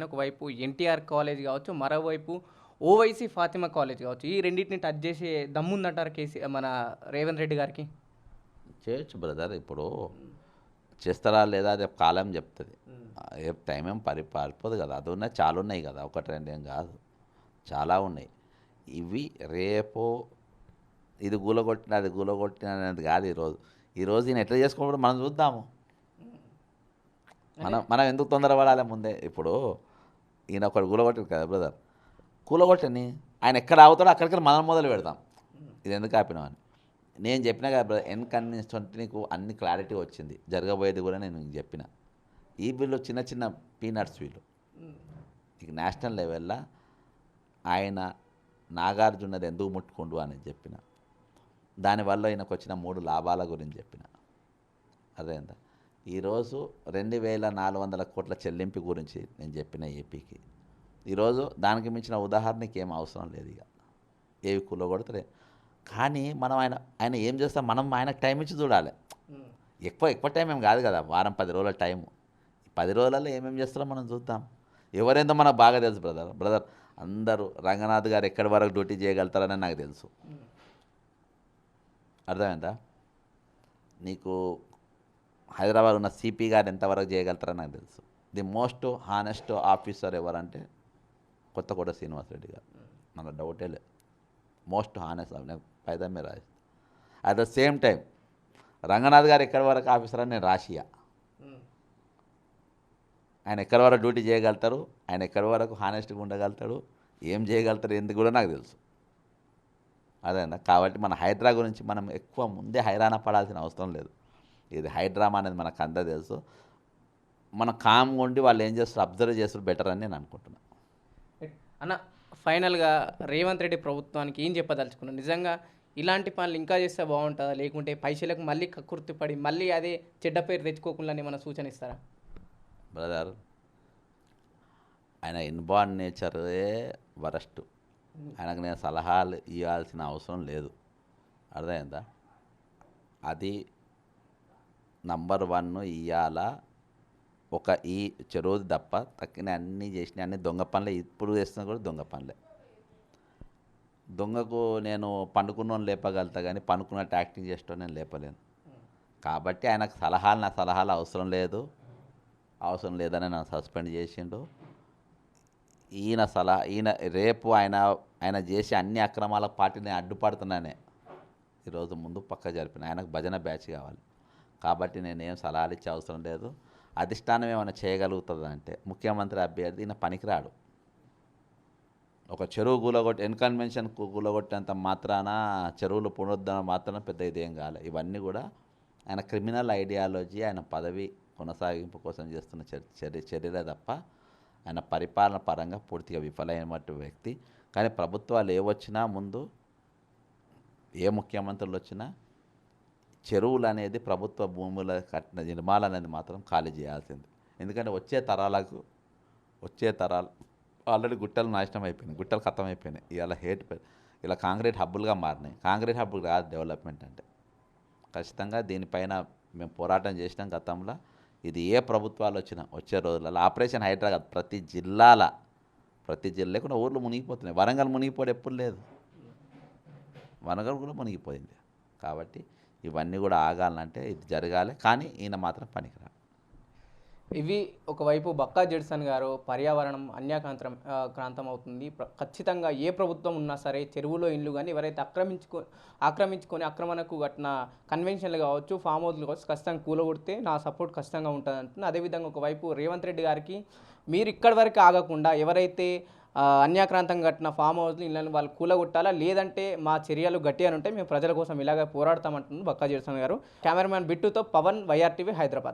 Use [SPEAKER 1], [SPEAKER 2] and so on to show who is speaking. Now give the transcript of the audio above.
[SPEAKER 1] కానీ ఒకవైపు ఎన్టీఆర్ కాలేజ్ కావచ్చు మరోవైపు ఓవైసీ ఫాతిమా కాలేజ్ కావచ్చు. ఈ రెండింటిని టచ్ చేసే దమ్ముందంటారు కేసీ మన రేవంత్ రెడ్డి గారికి?
[SPEAKER 2] చేయొచ్చు బ్రదర్ ఇప్పుడు చేస్తారా లేదా అది కాలం చెప్తుంది. ఏ టైం ఏం పరి పారిపోదు కదా. అది ఉన్నాయి చాలా ఉన్నాయి కదా. ఒకటి రెండు ఏం కాదు. చాలా ఉన్నాయి. ఇవి రేపు ఇది గూలగొట్టిన అది గూలగొట్టిన అనేది కాదు ఈరోజు ఈరోజు ఈయన ఎట్లా చేసుకోవడం మనం చూద్దాము. మనం మనం ఎందుకు తొందరపడాలి ముందే? ఇప్పుడు ఈయన ఒకటి కూలగొట్టడు కదా బ్రదర్. కూలగొట్టని ఆయన ఎక్కడ ఆగుతాడో అక్కడికి మనం మొదలు పెడతాం. ఇది ఎందుకు ఆపినామని నేను చెప్పిన కదా బ్రదర్ ఎన్ కన్విన్స్ నీకు అన్ని క్లారిటీ వచ్చింది. జరగబోయేది కూడా నేను నీకు చెప్పిన. ఈ బిల్లు చిన్న చిన్న పీనట్స్ వీళ్ళు. ఇక నేషనల్ లెవెల్లో ఆయన నాగార్జునది ఎందుకు ముట్టుకుండు అని చెప్పిన. దానివల్ల ఈయనకు వచ్చిన మూడు లాభాల గురించి చెప్పిన. అదేందా ఈరోజు రెండు వేల నాలుగు వందల కోట్ల చెల్లింపు గురించి నేను చెప్పిన ఏపీకి. ఈరోజు దానికి మించిన ఉదాహరణకి ఏం అవసరం లేదు ఇక. ఏవి కూలగొడతలే కానీ మనం ఆయన ఆయన ఏం చేస్తాం? మనం ఆయనకు టైం ఇచ్చి చూడాలి. ఎక్కువ ఎక్కువ టైం ఏం కాదు కదా. వారం పది రోజుల టైము. పది రోజులలో ఏమేమి చేస్తారో మనం చూద్దాం. ఎవరేందో మనకు బాగా తెలుసు బ్రదర్. బ్రదర్ అందరూ రంగనాథ్ గారు ఎక్కడి వరకు డ్యూటీ చేయగలుగుతారని నాకు తెలుసు. అర్థమైందా? నీకు హైదరాబాద్ ఉన్న సిపి గారు ఎంతవరకు చేయగలుగుతారో నాకు తెలుసు. ది మోస్ట్ హానెస్ట్ ఆఫీసర్ ఎవరంటే కొత్తకోట శ్రీనివాసరెడ్డి గారు. నాకు డౌటే లేదు. మోస్ట్ హానెస్ట్ నేను మీద రాసి at the same time Ranganath garu ఎక్కడి వరకు ఆఫీసర్ అని నేను రాసియా. ఆయన ఎక్కడి వరకు డ్యూటీ చేయగలుగుతారు? ఆయన ఎక్కడి వరకు హానెస్ట్గా ఉండగలుగుతాడు? ఏం చేయగలుగుతారు? ఎందుకు కూడా నాకు తెలుసు. అదేనా? కాబట్టి మన హైదరాబాద్ గురించి మనం ఎక్కువ ముందే హైరాణ పడాల్సిన అవసరం లేదు. ఇది హైడ్రామా అనేది మనకు అంతా తెలుసు. మనం కామ్గా ఉండి వాళ్ళు ఏం చేస్తారు? అబ్జర్వ్ చేస్తారు బెటర్ అని నేను అనుకుంటున్నాను
[SPEAKER 1] అన్న ఫైనల్గా రేవంత్ రెడ్డి ప్రభుత్వానికి ఏం చెప్పదలుచుకున్నాను నిజంగా ఇలాంటి పనులు ఇంకా చేస్తే బాగుంటుందా? లేకుంటే పైసలకు మళ్ళీ కక్కుర్తి పడి మళ్ళీ అదే చెడ్డ పేరు తెచ్చుకోకుండా ఏమైనా సూచన ఇస్తారా?
[SPEAKER 2] బ్రదర్ ఆయన ఇన్బార్న్ నేచరే వరస్ట్. ఆయనకు నేను సలహాలు ఇవ్వాల్సిన అవసరం లేదు. అర్థమైందా? అది నంబర్ వన్ ఇవాళ ఒక ఈ చెరువుది తప్ప తక్కిన అన్నీ చేసిన అన్ని దొంగ పనులే. ఇప్పుడు చేస్తున్నా కూడా దొంగ పనులే. దొంగకు నేను పండుకున్నోని లేపగలుగుతా కానీ పండుకున్నట్టు యాక్టింగ్ చేసేటో నేను లేపలేను. కాబట్టి ఆయనకు సలహాలు నా సలహాలు అవసరం లేదు. అవసరం లేదని నన్ను సస్పెండ్ చేసిండు. ఈయన సలహా ఈయన రేపు ఆయన ఆయన చేసే అన్ని అక్రమాల పార్టీని అడ్డుపడుతున్నానే. ఈరోజు ముందు పక్క జరిపిన ఆయనకు భజన బ్యాచ్ కావాలి. కాబట్టి నేనేం సలహాలు ఇచ్చే అవసరం లేదు. అధిష్టానం ఏమైనా చేయగలుగుతుంది అంటే ముఖ్యమంత్రి అభ్యర్థి ఈయన పనికిరాడు. ఒక చెరువు కూలగొట్టి ఎన్కన్వెన్షన్ గులగొట్టేంత మాత్రాన చెరువులు పునరుద్ధరణ మాత్రాన పెద్ద ఇదేం కాలే. ఇవన్నీ కూడా ఆయన క్రిమినల్ ఐడియాలజీ ఆయన పదవి కొనసాగింపు కోసం చేస్తున్న చర్య చర్యలే తప్ప ఆయన పరిపాలన పరంగా పూర్తిగా విఫలమైనటువంటి వ్యక్తి. కానీ ప్రభుత్వాలు ఏ వచ్చినా ముందు ఏ ముఖ్యమంత్రులు వచ్చినా చెరువులు అనేది ప్రభుత్వ భూముల కట్టిన నిర్మాణం అనేది మాత్రం ఖాళీ చేయాల్సింది. ఎందుకంటే వచ్చే తరాలకు వచ్చే తరాలు ఆల్రెడీ గుట్టలు నాశనం అయిపోయినాయి గుట్టలు ఖతం అయిపోయినాయి. ఇలా హేట్ ఇలా కాంక్రీట్ హబ్బులుగా మారినాయి. కాంక్రీట్ హబ్బులు కాదు డెవలప్మెంట్ అంటే. ఖచ్చితంగా దీనిపైన మేము పోరాటం చేసినాం గతంలో. ఇది ఏ ప్రభుత్వాలు వచ్చినా వచ్చే రోజులలో ఆపరేషన్ హైడ్రా కాదు ప్రతి జిల్లాల ప్రతి జిల్లా లేకుండా ఊర్లు మునిగిపోతున్నాయి. వరంగల్ మునిగిపోవడం ఎప్పుడు లేదు. వరంగల్ కూడా మునిగిపోయింది. కాబట్టి ఇవన్నీ కూడా ఆగాలంటే ఇది జరగాలి కానీ ఈయన మాత్రం పనికిరా
[SPEAKER 1] ఇవి ఒకవైపు బక్కా జడ్సన్ గారు పర్యావరణం అన్యాకాంతం క్రాంతం అవుతుంది ఖచ్చితంగా ఏ ప్రభుత్వం ఉన్నా సరే చెరువులో ఇల్లు కానీ ఎవరైతే ఆక్రమించుకో ఆక్రమించుకొని ఆక్రమణకు కట్టిన కన్వెన్షన్లు కావచ్చు ఫామ్ హౌస్లు కావచ్చు ఖచ్చితంగా కూలగొడితే నా సపోర్ట్ ఖచ్చితంగా ఉంటుంది అంటుంది అదేవిధంగా ఒకవైపు రేవంత్ రెడ్డి గారికి మీరు ఇక్కడి వరకు ఆగకుండా ఎవరైతే అన్యాక్రాంతం అన్యాక్రాంతంగా కట్టిన ఫామ్ హౌస్లు ఇళ్ళని వాళ్ళు కూలగొట్టాలా? లేదంటే మా చర్యలు గట్టిగా ఉంటే మేము ప్రజల కోసం ఇలాగ పోరాడతామంటున్నారు బక్కా జడ్సన్ గారు. కెమెరామ్యాన్ బిట్టుతో పవన్ వైఆర్టీవీ హైదరాబాద్.